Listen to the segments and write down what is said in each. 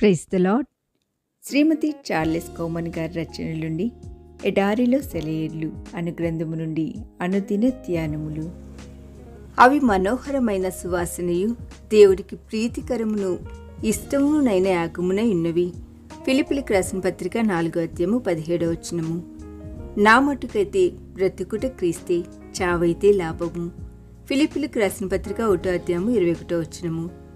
Praise the Lord Shrimati Charles Cowman గారి రచనల నుండి ఎడారిలో సెలయేర్లు అను గ్రంథము నుండి అనుదిన ధ్యానములు. అవి మనోహరమైన సువాసనయు దేవుడికి ప్రీతికరమును ఇష్టమునైన యాగమునై ఉన్నవి. ఫిలిపిలికి రాసిన పత్రిక నాలుగో అధ్యాయము పదిహేడవ వచనము. నా మటుకైతే బ్రతుకుట క్రీస్తే చావైతే లాభము. ఫిలిపిలికి రాసిన పత్రిక ఒకటో అధ్యాయము ఇరవై ఒకటో వచనము.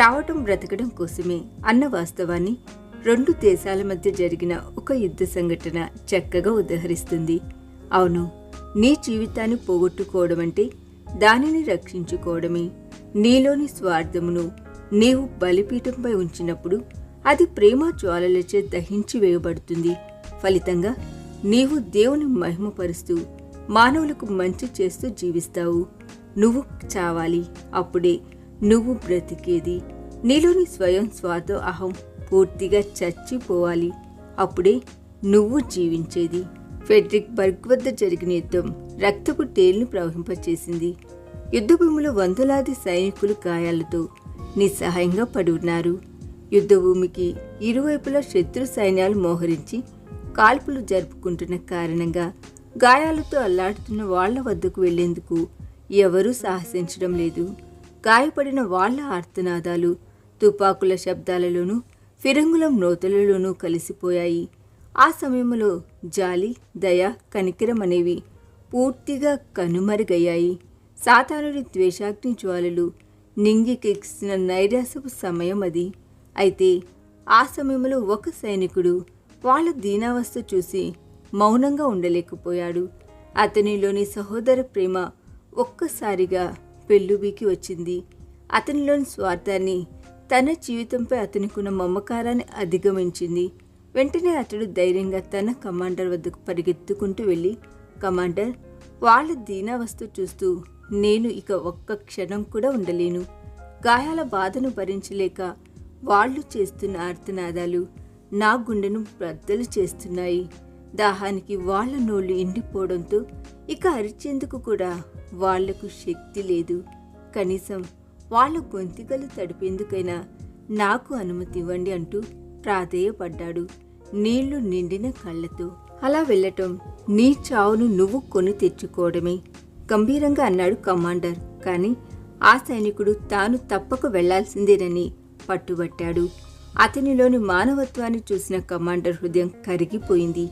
చావటం బ్రతకడం కోసమే అన్న వాస్తవాన్ని రెండు దేశాల మధ్య జరిగిన ఒక యుద్ధ సంఘటన చక్కగా ఉదహరిస్తుంది. అవును నీ జీవితాన్ని పోగొట్టుకోవడం అంటే దానిని రక్షించుకోవడమే. నీలోని స్వార్థమును నీవు బలిపీఠంపై ఉంచినప్పుడు అది ప్రేమ జ్వాలలచే దహించి వేయబడుతుంది. ఫలితంగా నీవు దేవుని మహిమపరుస్తూ మానవులకు మంచి చేస్తూ జీవిస్తావు. నువ్వు చావాలి అప్పుడే నువ్వు బ్రతికేది. నీలోని స్వయం స్వార్థ అహం పూర్తిగా చచ్చిపోవాలి. అప్పుడే నువ్వు జీవించేది. ఫెడ్రిక్ బర్గ్ వద్ద జరిగిన యుద్ధం రక్తపు టేల్ను ప్రవహింపచేసింది. యుద్ధభూమిలో వందలాది సైనికులు గాయాలతో నిస్సహాయంగా పడి ఉన్నారు యుద్ధభూమికి ఇరువైపులా శత్రు సైన్యాలు మోహరించి కాల్పులు జరుపుకుంటున్న కారణంగా గాయాలతో అల్లాడుతున్న వాళ్ళ వద్దకు వెళ్ళేందుకు ఎవరూ సాహసించడం లేదు. గాయపడిన వాళ్ళ ఆర్తనాదాలు తుపాకుల శబ్దాలలోనూ ఫిరంగుల మ్రోతలలోనూ కలిసిపోయాయి. ఆ సమయంలో జాలి దయ కనికరం అనేవి పూర్తిగా కనుమరుగయ్యాయి. సాతానుడి ద్వేషాగ్ని జ్వాలలు నింగికెక్కిసిన నైరాసపు సమయం అది. అయితే ఆ సమయంలో ఒక సైనికుడు వాళ్ళ దీనావస్థ చూసి మౌనంగా ఉండలేకపోయాడు. అతనిలోని సహోదర ప్రేమ ఒక్కసారిగా పెళ్ళుబీకి వచ్చింది. అతనిలోని స్వార్థాన్ని తన జీవితంపై అతనికున్న మమకారాన్ని అధిగమించింది. వెంటనే అతడు ధైర్యంగా తన కమాండర్ వద్దకు పరిగెత్తుకుంటూ వెళ్ళి కమాండర్ వాళ్ళ దీనావస్థ చూస్తూ నేను ఇక ఒక్క క్షణం కూడా ఉండలేను. గాయాల బాధను భరించలేక వాళ్ళు చేస్తున్న ఆర్తనాదాలు నా గుండెను బద్దలు చేస్తున్నాయి. దాహానికి వాళ్ళ నోళ్ళు ఎండిపోవడంతో ఇక అరిచేందుకు కూడా వాళ్ళకు శక్తి లేదు. కనీసం వాళ్ళ గొంతికలు తడిపేందుకైనా నాకు అనుమతి ఇవ్వండి అంటూ ప్రాధేయపడ్డాడు నీళ్ళు నిండిన కళ్ళతో. అలా వెళ్ళటం నీ చావును నువ్వు కొని తెచ్చుకోవడమే. గంభీరంగా అన్నాడు కమాండర్. కాని ఆ సైనికుడు తాను తప్పక వెళ్ళాల్సిందేనని పట్టుబట్టాడు. అతనిలోని మానవత్వాన్ని చూసిన కమాండర్ హృదయం కరిగిపోయింది.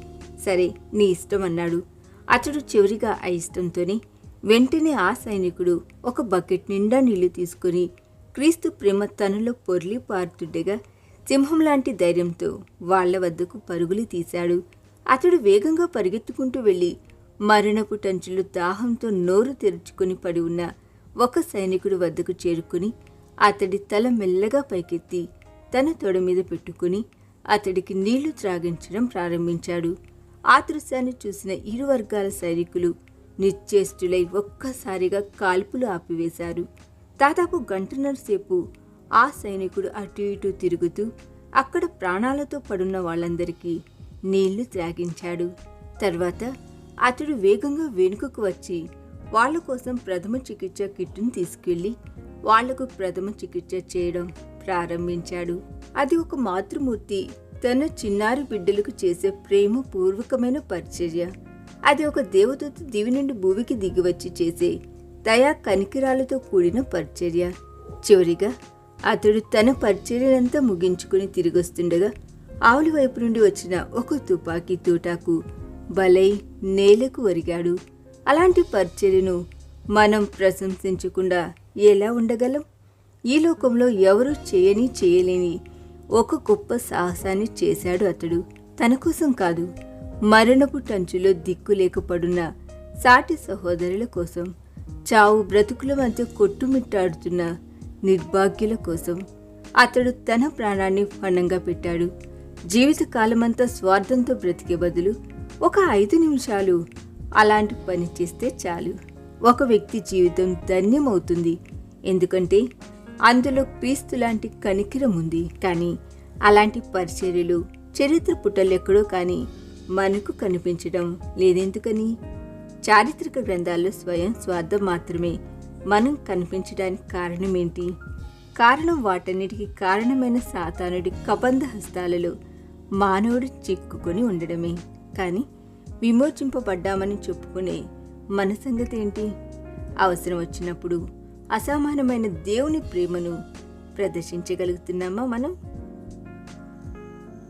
సరే నీ ఇష్టం అన్నాడు. అతడు చివరిగా ఆ ఇష్టంతోనే వెంటనే ఆ సైనికుడు ఒక బకెట్ నిండా నీళ్ళు తీసుకుని క్రీస్తు ప్రేమ తనలో పొర్లి పారుతుండగా సింహం లాంటి ధైర్యంతో వాళ్ళ వద్దకు పరుగులు తీశాడు. అతడు వేగంగా పరిగెత్తుకుంటూ వెళ్ళి మరణపు టంచులు దాహంతో నోరు తెరుచుకుని పడి ఉన్న ఒక సైనికుడి వద్దకు చేరుకుని అతడి తల మెల్లగా పైకెత్తి తన తొడ మీద పెట్టుకుని అతడికి నీళ్ళు త్రాగించడం ప్రారంభించాడు. ఆ దృశ్యాన్ని చూసిన ఇరు వర్గాల సైనికులు నిశ్చేష్టులై ఒక్కసారిగా కాల్పులు ఆపివేశారు. దాదాపు గంటన్నర సేపు ఆ సైనికుడు అటు ఇటు తిరుగుతూ అక్కడ ప్రాణాలతో పడున్న వాళ్ళందరికీ నీళ్ళు త్రాగించాడు. తర్వాత అతడు వేగంగా వెనుకకు వచ్చి వాళ్ళ కోసం ప్రథమ చికిత్స కిట్ను తీసుకెళ్ళి వాళ్ళకు ప్రథమ చికిత్స చేయడం ప్రారంభించాడు. అది ఒక మాతృమూర్తి తన చిన్నారి బిడ్డలకు చేసే ప్రేమ పూర్వకమైన పరిచర్య. అది ఒక దేవదూత దివి నుండి భూమికి దిగివచ్చి చేసే దయా కనికిరాలతో కూడిన పరిచర్య. చివరిగా అతడు తన పరిచర్యనంతా ముగించుకుని తిరిగొస్తుండగా ఆవుల వైపు నుండి వచ్చిన ఒక తుపాకీ తూటాకు బలై నేలకు ఒరిగాడు. అలాంటి పరిచర్యను మనం ప్రశంసించకుండా ఎలా ఉండగలం? ఈ లోకంలో ఎవరూ చేయని చేయలేని ఒక గొప్ప సాహసాన్ని చేశాడు అతడు. తన కోసం కాదు మరణపు టంచులో దిక్కు లేకపడున్న సాటి సహోదరుల కోసం చావు బ్రతుకుల మధ్య కొట్టుమిట్టాడుతున్న నిర్భాగ్యుల కోసం అతడు తన ప్రాణాన్ని పణంగా పెట్టాడు. జీవితకాలమంతా స్వార్థంతో బ్రతికే బదులు ఒక ఐదు నిమిషాలు అలాంటి పని చేస్తే చాలు. ఒక వ్యక్తి జీవితం ధన్యమవుతుంది. ఎందుకంటే అందులో క్రీస్తు లాంటి కనికిరం ఉంది. కానీ అలాంటి పరిచర్యలు చరిత్ర పుటలెక్కడో కానీ మనకు కనిపించడం లేదెందుకని? చారిత్రక గ్రంథాల్లో స్వయం స్వార్థం మాత్రమే మనం కనిపించడానికి కారణమేంటి? కారణం వాటన్నిటికీ కారణమైన సాతానుడి కబంధ హస్తాలలో మానవుడు చిక్కుకొని ఉండడమే. కానీ విమోచింపబడ్డామని చెప్పుకునే మన సంగతి ఏంటి అవసరం వచ్చినప్పుడు అసమానమైన దేవుని ప్రేమను ప్రదర్శించగలుగుతున్నామా మనం?